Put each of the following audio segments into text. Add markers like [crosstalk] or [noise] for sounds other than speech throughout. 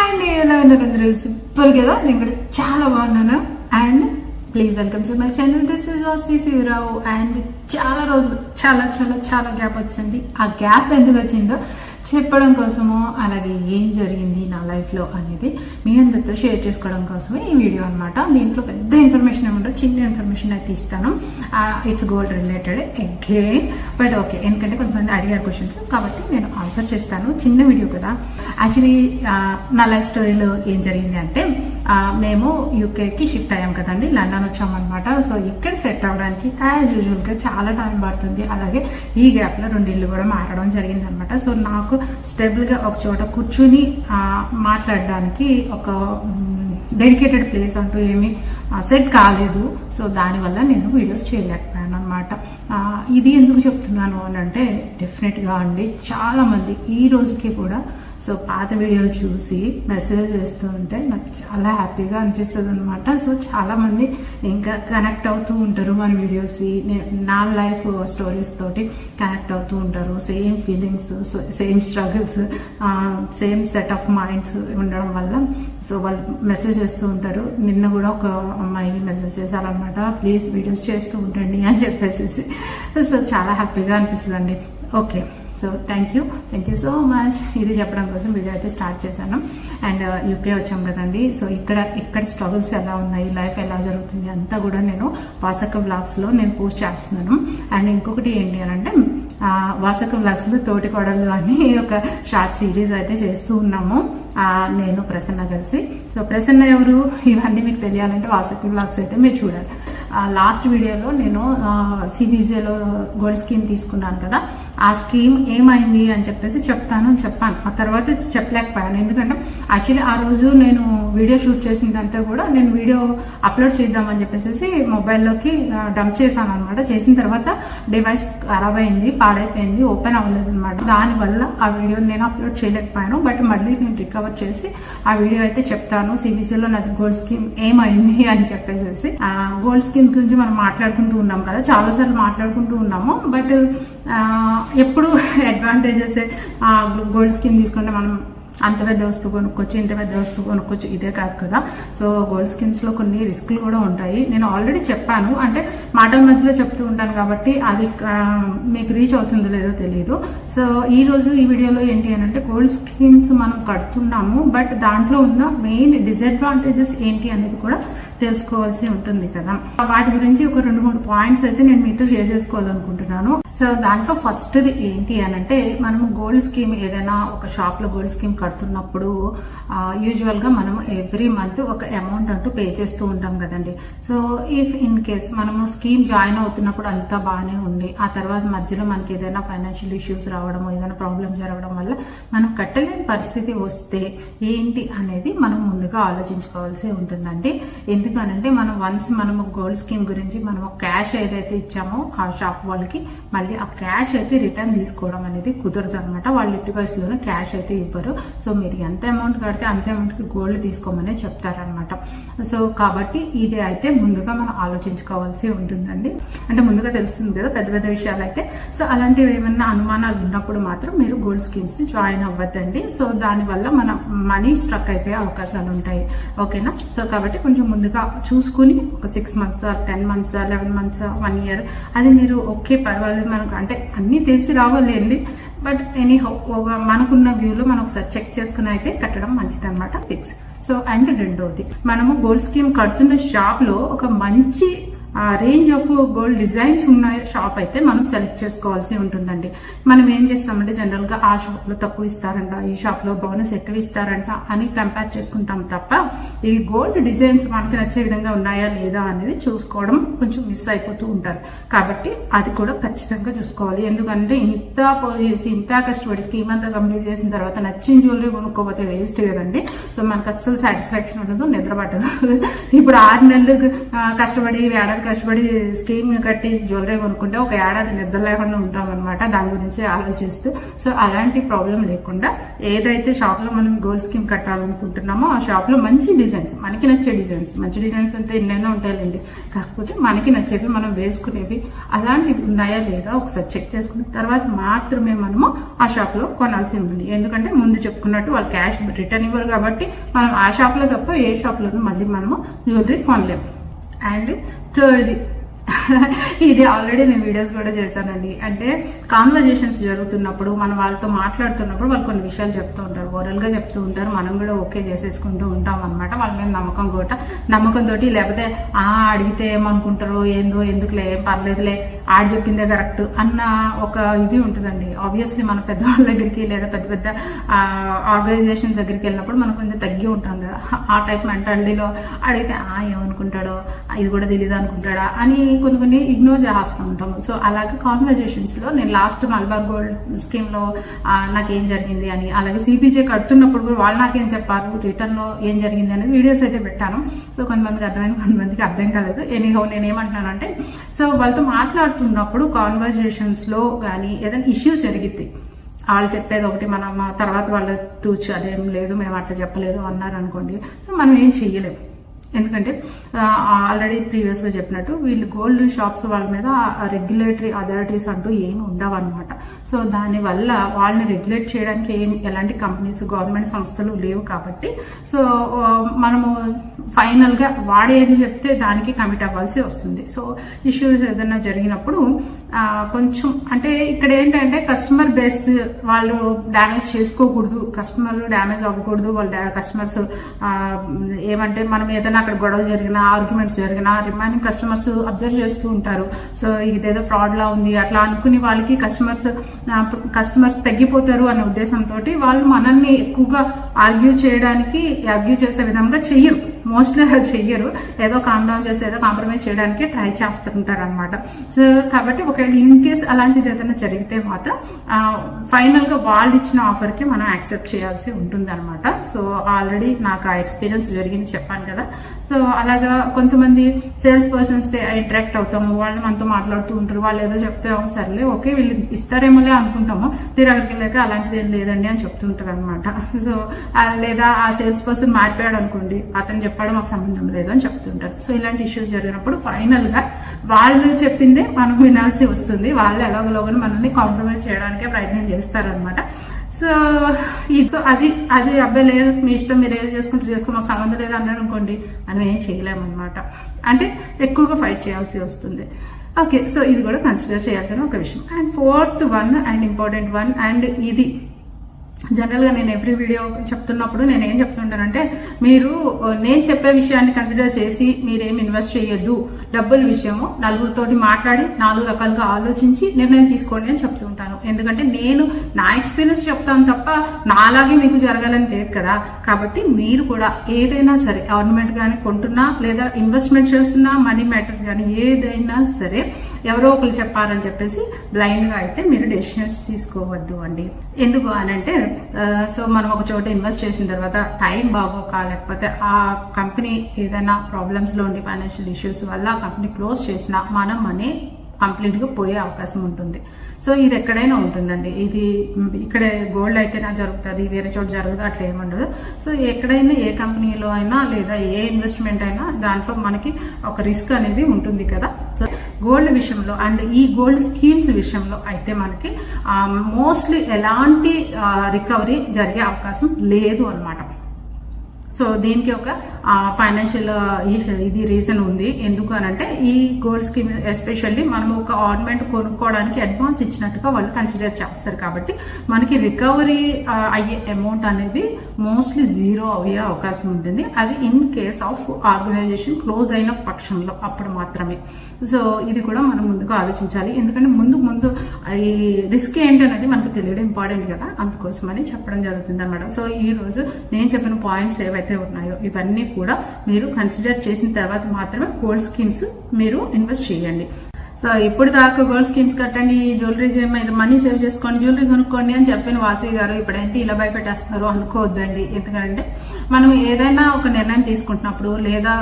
And ఎలా ఉన్నారు అందరూ? సూపర్ కదా? నేను కూడా చాలా బాగున్నాను. And please welcome to my channel this is Vasvi Sivarao and చాలా రోజులు చాలా చాలా చాలా గ్యాప్ వచ్చింది. ఆ గ్యాప్ ఎందుకు వచ్చిందో చెప్పడం కోసము అలాగే ఏం జరిగింది నా లైఫ్లో అనేది మీ అందరితో షేర్ చేసుకోవడం కోసమే ఈ వీడియో అనమాట దీంట్లో పెద్ద ఇన్ఫర్మేషన్ ఏముండదు చిన్న ఇన్ఫర్మేషన్ అయితే ఇస్తాను. It's gold related again but okay ఎందుకంటే కొంతమంది అడిగారు క్వశ్చన్స్ కాబట్టి నేను ఆన్సర్ చేస్తాను. చిన్న వీడియో కదా. యాక్చువల్లీ నా లైఫ్ స్టోరీలో ఏం జరిగింది అంటే మేము యూకేకి షిఫ్ట్ అయ్యాం కదండి లండన్ వచ్చామన్నమాట సో ఇక్కడ సెట్ అవ్వడానికి యాజ్ యూజువల్గా చాలా టైం పడుతుంది. అలాగే ఈ గ్యాప్లో రెండు ఇల్లు కూడా మారడం జరిగింది అనమాట సో నాకు స్టేబుల్గా ఒక చోట కూర్చుని మాట్లాడడానికి ఒక డెడికేటెడ్ ప్లేస్ అంటూ ఏమీ సెట్ కాలేదు. సో దానివల్ల నేను వీడియోస్ చేయలేకపోయాను అనమాట ఇది ఎందుకు చెప్తున్నాను అని అంటే డెఫినెట్గా అండి చాలామంది ఈ రోజుకి కూడా సో పాత వీడియోలు చూసి మెసేజ్ చేస్తూ ఉంటే నాకు చాలా హ్యాపీగా అనిపిస్తుంది అనమాట సో చాలా మంది ఇంకా కనెక్ట్ అవుతూ ఉంటారు మన వీడియోస్ నా లైఫ్ స్టోరీస్ తోటి కనెక్ట్ అవుతూ ఉంటారు. Same feelings same struggles same set of minds ఉండడం వల్ల సో వాళ్ళు మెసేజ్ చేస్తూ ఉంటారు. నిన్న కూడా ఒక అమ్మాయి మెసేజ్ చేశారనమాట ప్లీజ్ వీడియోస్ చేస్తూ ఉండండి అని చెప్పేసి సో చాలా హ్యాపీగా అనిపిస్తుందండి. Okay. So thank you thank you so much ఇది చెప్పడం కోసం వీడియో అయితే స్టార్ట్ చేశాను. అండ్ యూకే uh, వచ్చాం కదండి. సో ఇక్కడ ఇక్కడ స్ట్రగుల్స్ ఎలా ఉన్నాయి? లైఫ్ ఎలా జరుగుతుంది? అంతా కూడా నేను వాసక బ్లాగ్స్లో నేను పోస్ట్ చేస్తున్నాను. అండ్ ఇంకొకటి ఏంటి అని అంటే వాసక బ్లాగ్స్లో తోటి కొడలు అని ఒక షార్ట్ సిరీస్ అయితే చేస్తూ ఉన్నాము. నేను ప్రసన్న కలిసి. సో ప్రసన్న ఎవరు? ఇవన్నీ మీకు తెలియాలంటే వాసకి బ్లాగ్స్ అయితే మీరు చూడాలి. లాస్ట్ వీడియోలో నేను సిబిజేలో గోల్డ్ స్కీమ్ తీసుకున్నాను కదా. ఆ స్కీమ్ ఏమైంది అని చెప్పేసి చెప్తాను అని చెప్పాను. ఆ తర్వాత చెప్పలేకపోయాను. ఎందుకంటే యాక్చువల్లీ ఆ రోజు నేను వీడియో షూట్ చేసిందంతా కూడా నేను వీడియో అప్లోడ్ చేద్దామని చెప్పేసి మొబైల్లోకి డంప్ చేశాను అనమాట చేసిన తర్వాత డివైస్ ఖరాబ్ అయింది పాడైపోయింది ఓపెన్ అవ్వలేదు అనమాట దానివల్ల ఆ వీడియో నేను అప్లోడ్ చేయలేకపోయాను. బట్ మళ్ళీ నేను రికవర్ చేసి ఆ వీడియో అయితే చెప్తాను. సిబిసిలో నాది గోల్డ్ స్కీమ్ ఏమైంది [laughs] అని చెప్పేసి గోల్డ్ స్కీమ్ గురించి మనం మాట్లాడుకుంటూ ఉన్నాం కదా. చాలాసార్లు మాట్లాడుకుంటూ ఉన్నాము. బట్ ఎప్పుడు అడ్వాంటేజెస్ గోల్డ్ స్కీమ్ తీసుకుంటే మనం అంత పెద్ద వస్తువు కొనుక్కోవచ్చు ఇంత పెద్ద వస్తువు కొనుక్కోవచ్చు ఇదే కాదు కదా. సో గోల్డ్ స్కీమ్స్లో కొన్ని రిస్క్లు కూడా ఉంటాయి. నేను ఆల్రెడీ చెప్పాను. అంటే మాటల మధ్యలో చెప్తూ ఉంటాను కాబట్టి అది మీకు రీచ్ అవుతుందో లేదో తెలియదు సో ఈ రోజు ఈ వీడియోలో ఏంటి అని అంటే గోల్డ్ స్కీమ్స్ మనం కడుతున్నాము బట్ దాంట్లో ఉన్న మెయిన్ డిసడ్వాంటేజెస్ ఏంటి అనేది కూడా తెలుసుకోవాల్సి ఉంటుంది కదా. వాటి గురించి ఒక రెండు మూడు పాయింట్స్ అయితే నేను మీతో షేర్ చేసుకోవాలనుకుంటున్నాను. సో దాంట్లో ఫస్ట్ది ఏంటి అని అంటే మనము గోల్డ్ స్కీమ్ ఏదైనా ఒక షాప్లో గోల్డ్ స్కీమ్ కడుతున్నప్పుడు యూజువల్గా మనం ఎవ్రీ మంత్ ఒక అమౌంట్ అంటూ పే చేస్తూ ఉంటాం కదండి. సో ఇఫ్ ఇన్ కేస్ మనము స్కీమ్ జాయిన్ అవుతున్నప్పుడు అంతా బాగానే ఉంది. ఆ తర్వాత మధ్యలో మనకి ఏదైనా ఫైనాన్షియల్ ఇష్యూస్ రావడం ఏదైనా ప్రాబ్లమ్ జరగడం వల్ల మనం కట్టలేని పరిస్థితి వస్తే ఏంటి అనేది మనం ముందుగా ఆలోచించుకోవాల్సి ఉంటుందండి. ఎందుకు ఎందుకనంటే మనం వన్స్ మనము గోల్డ్ స్కీమ్ గురించి మనం క్యాష్ ఏదైతే ఇచ్చామో ఆ షాప్ వాళ్ళకి మళ్ళీ ఆ క్యాష్ అయితే రిటర్న్ తీసుకోవడం అనేది కుదరదు అనమాట వాళ్ళు ఇంటి వయసులోనే క్యాష్ అయితే ఇవ్వరు. సో మీరు ఎంత అమౌంట్ కడితే అంత అమౌంట్కి గోల్డ్ తీసుకోమనే చెప్తారనమాట సో కాబట్టి ఇది అయితే ముందుగా మనం ఆలోచించుకోవాల్సి ఉంటుందండి. అంటే ముందుగా తెలుస్తుంది కదా పెద్ద పెద్ద విషయాలు అయితే. సో అలాంటివి ఏమైనా అనుమానాలు ఉన్నప్పుడు మాత్రం మీరు గోల్డ్ స్కీమ్స్ జాయిన్ అవ్వద్దండి. సో దానివల్ల మన మనీ స్ట్రక్ అయిపోయే అవకాశాలు ఉంటాయి. ఓకేనా? సో కాబట్టి కొంచెం ముందుగా చూసుకుని ఒక six months ten months eleven months one year అది మీరు ఓకే పర్వాలేదు మనకు అంటే అన్నీ తెలిసి రావాలండి బట్ ఎనీ మనకున్న వ్యూలో మనం ఒకసారి చెక్ చేసుకుని అయితే కట్టడం మంచిది అనమాట ఫిక్స్ సో అండ్ రెండవది మనము గోల్డ్ స్కీమ్ కడుతున్న షాప్లో ఒక మంచి రేంజ్ ఆఫ్ గోల్డ్ డిజైన్స్ ఉన్న షాప్ అయితే మనం సెలెక్ట్ చేసుకోవాల్సి ఉంటుందండి. మనం ఏం చేస్తామంటే జనరల్గా ఆ షాప్లో తక్కువ ఇస్తారంట ఈ షాప్లో బోనస్ ఎక్కువ ఇస్తారంట అని కంపేర్ చేసుకుంటాం తప్ప ఈ గోల్డ్ డిజైన్స్ మనకి నచ్చే విధంగా ఉన్నాయా లేదా అనేది చూసుకోవడం కొంచెం మిస్ అయిపోతూ ఉంటారు. కాబట్టి అది కూడా ఖచ్చితంగా చూసుకోవాలి. ఎందుకంటే ఇంత చేసి ఇంత కష్టపడి స్కీమ్ అంతా కంప్లీట్ చేసిన తర్వాత నచ్చిన జ్యువెలరీ కొనుక్కోపోతే వేస్ట్ కదండి. సో మనకు అస్సలు సాటిస్ఫాక్షన్ ఉండదు నిద్ర పట్టదు. ఇప్పుడు ఆరు నెలలు కష్టపడి ఏడాది కష్టపడి స్కీమ్ కట్టి జ్యువెలరీ కొనుక్కుంటే ఒక ఏడాది నిద్ర లేకుండా ఉంటాం అనమాట దాని గురించి ఆలోచిస్తూ. సో అలాంటి ప్రాబ్లం లేకుండా ఏదైతే షాప్లో మనం గోల్డ్ స్కీమ్ కట్టాలనుకుంటున్నామో ఆ షాప్లో మంచి డిజైన్స్ మనకి నచ్చే డిజైన్స్ మంచి డిజైన్స్ అంతా ఎన్నైనా ఉంటాయండి. కాకపోతే మనకి నచ్చేవి మనం వేసుకునేవి అలాంటివి ఉన్నాయా లేదా ఒకసారి చెక్ చేసుకున్న తర్వాత మాత్రమే మనము ఆ షాప్లో కొనాల్సి ఉంటుంది. ఎందుకంటే ముందు చెప్పుకున్నట్టు వాళ్ళు క్యాష్ రిటర్న్ ఇవ్వరు కాబట్టి మనం ఆ షాప్లో తప్ప ఏ షాప్ లోనూ మళ్ళీ మనము జ్యువెలరీ కొనలేము. అండ్ థర్డ్ది [laughs] ఇది ఆల్రెడీ నేను వీడియోస్ కూడా చేశానండి. అంటే కాన్వర్జేషన్స్ జరుగుతున్నప్పుడు మనం వాళ్ళతో మాట్లాడుతున్నప్పుడు వాళ్ళు కొన్ని విషయాలు చెప్తూ ఉంటారు. ఓరల్గా చెప్తూ ఉంటారు. మనం కూడా ఓకే చేసేసుకుంటూ ఉంటాం అనమాట వాళ్ళ మీద నమ్మకం కూడా నమ్మకంతో లేకపోతే ఆ అడిగితే ఏమనుకుంటారో ఏందో ఎందుకులే ఏం పర్లేదులే ఆడు చెప్పిందే కరెక్ట్ అన్న ఒక ఇది ఉంటుందండి. ఆబ్వియస్లీ మన పెద్దవాళ్ళ దగ్గరికి లేదా పెద్ద పెద్ద ఆర్గనైజేషన్ దగ్గరికి వెళ్ళినప్పుడు మనం కొంచెం తగ్గి ఉంటాం కదా. ఆ టైప్ మెంటాలిటీలో అడిగితే ఆ ఏమనుకుంటాడో? ఇది కూడా తెలియదు అనుకుంటాడా? అని కొన్ని కొన్ని ఇగ్నోర్ చేస్తూ ఉంటాము. సో అలాగే కాన్వర్జేషన్స్లో నేను లాస్ట్ మల్బార్ గోల్డ్ స్కీమ్లో నాకేం జరిగింది అని అలాగే సిపిజే కడుతున్నప్పుడు కూడా వాళ్ళు నాకేం చెప్పారు రిటర్న్లో ఏం జరిగింది అని వీడియోస్ అయితే పెట్టాను. సో కొంతమందికి అర్థమైంది కొంతమందికి అర్థం కాలేదు. ఎనీహో నేను ఏమంటున్నానంటే సో వాళ్ళతో మాట్లాడుతున్నప్పుడు కాన్వర్జేషన్స్లో కానీ ఏదైనా ఇష్యూ జరిగిద్ది వాళ్ళు చెప్పేది ఒకటి మనం తర్వాత వాళ్ళు తూచు అదేం లేదు మేము అట్లా చెప్పలేదు అన్నారు అనుకోండి. సో మనం ఏం చెయ్యలేము ఎందుకంటే ఆల్రెడీ ప్రీవియస్గా చెప్పినట్టు వీళ్ళు గోల్డ్ షాప్స్ వాళ్ళ మీద రెగ్యులేటరీ అథారిటీస్ అంటూ ఏమి ఉండవన్నమాట. సో దానివల్ల వాళ్ళని రెగ్యులేట్ చేయడానికి ఏం ఎలాంటి కంపెనీస్ గవర్నమెంట్ సంస్థలు లేవు కాబట్టి సో మనము ఫైనల్గా వాడేది చెప్తే దానికి కమిట్ అవ్వాల్సి వస్తుంది. సో ఇష్యూస్ ఏదైనా జరిగినప్పుడు కొంచెం అంటే ఇక్కడ ఏంటంటే కస్టమర్ బేస్ వాళ్ళు డ్యామేజ్ చేసుకోకూడదు. కస్టమర్లు డ్యామేజ్ అవ్వకూడదు. వాళ్ళ కస్టమర్స్ ఏమంటే మనం ఏదైనా అక్కడ గొడవ జరిగినా ఆర్గ్యుమెంట్స్ జరిగినా రిమైనింగ్ కస్టమర్స్ అబ్జర్వ్ చేస్తూ ఉంటారు. సో ఇదేదో ఫ్రాడ్ లా ఉంది అట్లా అనుకుని వాళ్ళకి కస్టమర్స్ కస్టమర్స్ తగ్గిపోతారు అనే ఉద్దేశంతో వాళ్ళు మనల్ని ఎక్కువగా ఆర్గ్యూ చేయడానికి ఆర్గ్యూ చేసే విధంగా చెయ్యరు. మోస్ట్లీ అలా [laughs] చెయ్యరు. ఏదో కామ్ డౌన్ చేసి ఏదో కాంప్రమైజ్ చేయడానికి ట్రై చేస్తుంటారు అనమాట సో కాబట్టి ఒకవేళ ఇన్ కేస్ అలాంటిది ఏదైనా జరిగితే మాత్రం ఫైనల్గా వాళ్ళు ఇచ్చిన ఆఫర్కి మనం యాక్సెప్ట్ చేయాల్సి ఉంటుంది అనమాట సో ఆల్రెడీ నాకు ఆ ఎక్స్పీరియన్స్ జరిగింది చెప్పాను కదా. సో అలాగా కొంతమంది సేల్స్ పర్సన్స్ ఇంటరాక్ట్ అవుతాము. వాళ్ళు మనతో మాట్లాడుతూ ఉంటారు. వాళ్ళు ఏదో చెప్తే సరే సర్లే ఓకే వీళ్ళు ఇస్తారేమోలే అనుకుంటాము. తీరు అక్కడికి వెళ్ళాక అలాంటిది ఏం లేదండి అని చెప్తుంటారు అనమాట సో [laughs] లేదా ఆ సేల్స్ పర్సన్ మారిపోయాడు అనుకోండి అతను చెప్పాడు మాకు సంబంధం లేదు అని చెప్తుంటారు. సో ఇలాంటి ఇష్యూస్ జరిగినప్పుడు ఫైనల్గా వాళ్ళు చెప్పిందే మనం వినాల్సి వస్తుంది. వాళ్ళు ఎలాగోలాగా మనల్ని కాంప్రమైజ్ చేయడానికే ప్రయత్నం చేస్తారనమాట సో ఈ- సో అది అది అబ్బాయి లేదు మీ ఇష్టం మీరు ఏది చేసుకుంటే చేసుకో మాకు సంబంధం లేదు అన్నాడు అనుకోండి మనం ఏం చేయలేమన్నమాట. అంటే ఎక్కువగా ఫైట్ చేయాల్సి వస్తుంది. ఓకే సో ఇది కూడా కన్సిడర్ చేయాల్సిన ఒక విషయం. And fourth one and important one and ఇది జనరల్గా నేను ఎవ్రీ వీడియో చెప్తున్నప్పుడు నేను ఏం చెప్తుంటానంటే మీరు నేను చెప్పే విషయాన్ని కన్సిడర్ చేసి మీరేం ఇన్వెస్ట్ చేయొద్దు. డబ్బుల విషయము నలుగురితోటి మాట్లాడి నాలుగు రకాలుగా ఆలోచించి నిర్ణయం తీసుకోండి అని చెప్తూ ఉంటాను ఎందుకంటే నేను నా ఎక్స్పీరియన్స్ చెప్తాను తప్ప నాలాగే మీకు జరగాలని లేదు కదా. కాబట్టి మీరు కూడా ఏదైనా సరే గవర్నమెంట్ కానీ కొంటున్నా లేదా ఇన్వెస్ట్మెంట్ చేస్తున్నా మనీ మ్యాటర్స్ కానీ ఏదైనా సరే ఎవరో ఒకరు చెప్పారని చెప్పేసి బ్లైండ్గా అయితే మీరు డెసిషన్స్ తీసుకోవద్దు అండి. ఎందుకు అని అంటే సో మనం ఒక చోట ఇన్వెస్ట్ చేసిన తర్వాత టైం బాగోక లేకపోతే ఆ కంపెనీ ఏదైనా ప్రాబ్లమ్స్లో ఉండి ఫైనాన్షియల్ ఇష్యూస్ వల్ల ఆ కంపెనీ క్లోజ్ చేసినా మనం మనీ కంప్లీట్గా పోయే అవకాశం ఉంటుంది. సో ఇది ఎక్కడైనా ఉంటుందండి. ఇది ఇక్కడ గోల్డ్ అయితేనా జరుగుతుంది వేరే చోట జరగదు అట్లా ఏముండదు సో ఎక్కడైనా ఏ కంపెనీలో అయినా లేదా ఏ ఇన్వెస్ట్మెంట్ అయినా దాంట్లో మనకి ఒక రిస్క్ అనేది ఉంటుంది కదా. గోల్డ్ విషయంలో అండ్ ఈ గోల్డ్ స్కీమ్స్ విషయంలో అయితే మనకి మోస్ట్లీ ఎలాంటి రికవరీ జరిగే అవకాశం లేదు అన్నమాట. సో దీనికి ఒక ఫైనాన్షియల్ ఇది రీజన్ ఉంది. ఎందుకు అని అంటే ఈ గోల్డ్ స్కీమ్ ఎస్పెషల్లీ మనం ఒక ఆర్నమెంట్ కొనుక్కోవడానికి అడ్వాన్స్ ఇచ్చినట్టుగా వాళ్ళు కన్సిడర్ చేస్తారు కాబట్టి మనకి రికవరీ అయ్యే అమౌంట్ అనేది మోస్ట్లీ జీరో అయ్యే అవకాశం ఉంటుంది. అది in case of organisation close అయిన పక్షంలో అప్పుడు మాత్రమే. సో ఇది కూడా మనం ముందుగా ఆలోచించాలి. ఎందుకంటే ముందు ముందు ఈ రిస్క్ ఏంటనేది మనకు తెలియడం ఇంపార్టెంట్ కదా. అందుకోసమని చెప్పడం జరుగుతుంది అనమాట సో ఈ రోజు నేను చెప్పిన పాయింట్స్ ఏవైతే ఉన్నాయో ఇవన్నీ కూడా మీరు కన్సిడర్ చేసిన తర్వాత మాత్రమే గోల్డ్ స్కీమ్స్ మీరు ఇన్వెస్ట్ చేయండి. సో ఇప్పుడు దాకా గోల్డ్ స్కీమ్స్ కట్టండి జ్యువెలరీ మీరు మనీ సేవ్ చేసుకోండి జ్యువెలరీ కొనుక్కోండి అని చెప్పిన వాసవి గారు ఇప్పుడైతే ఇలా భయపెట్టేస్తున్నారు అనుకోవద్దండి. ఎందుకంటే మనం ఏదైనా ఒక నిర్ణయం తీసుకుంటున్నప్పుడు లేదా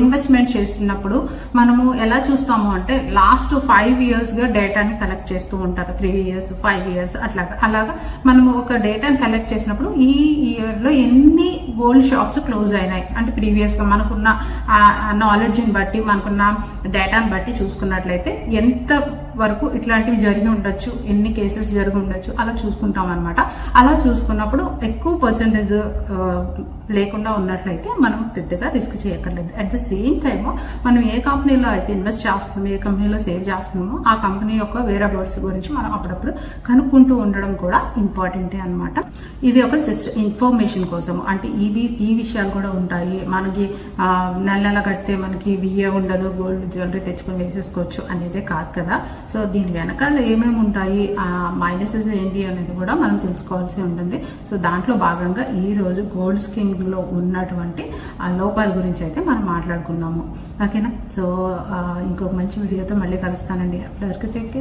ఇన్వెస్ట్మెంట్ చేస్తున్నప్పుడు మనము ఎలా చూస్తాము అంటే లాస్ట్ ఫైవ్ ఇయర్స్గా డేటాని కలెక్ట్ చేస్తూ ఉంటారు. త్రీ ఇయర్స్ ఫైవ్ ఇయర్స్ అట్లాగా. అలాగా మనము ఒక డేటాని కలెక్ట్ చేసినప్పుడు ఈ ఇయర్లో ఎన్ని గోల్డ్ షాప్స్ క్లోజ్ అయినాయి? అంటే ప్రీవియస్గా మనకున్న నాలెడ్జ్ని బట్టి మనకున్న డేటాని బట్టి చూసుకున్నట్లయితే అయితే ఎంత వరకు ఇట్లాంటివి జరిగి ఉండొచ్చు. ఎన్ని కేసెస్ జరిగి ఉండొచ్చు. అలా చూసుకుంటాం అనమాట అలా చూసుకున్నప్పుడు ఎక్కువ పర్సంటేజ్ లేకుండా ఉన్నట్లయితే మనం పెద్దగా రిస్క్ చేయక్కర్లేదు. అట్ ద సేమ్ టైమ్ మనం ఏ కంపెనీలో అయితే ఇన్వెస్ట్ చేస్తున్నామో ఏ కంపెనీలో సేవ్ చేస్తున్నామో ఆ కంపెనీ యొక్క వేరే బర్డ్స్ గురించి మనం అప్పుడప్పుడు కనుక్కుంటూ ఉండడం కూడా ఇంపార్టెంటే అనమాట ఇది ఒక జస్ట్ ఇన్ఫర్మేషన్ కోసం. అంటే ఇవి ఈ విషయాలు కూడా ఉంటాయి. మనకి నెల నెల కడితే మనకి బియ్య ఉండదు. గోల్డ్ జ్యువెలరీ తెచ్చుకొని వేసేసుకోవచ్చు అనేదే కాదు కదా. సో దీని వెనకాల ఏమేమి ఉంటాయి ఆ మైనసెస్ ఏంటి అనేది కూడా మనం తెలుసుకోవాల్సి ఉంటుంది. సో దాంట్లో భాగంగా ఈ రోజు గోల్డ్ స్కీమ్లో ఉన్నటువంటి ఆ లోపాల గురించి అయితే మనం మాట్లాడుకున్నాము ఓకేనా? సో ఇంకొక మంచి వీడియోతో మళ్ళీ కలుస్తానండి. అప్పటి వరకు చెక్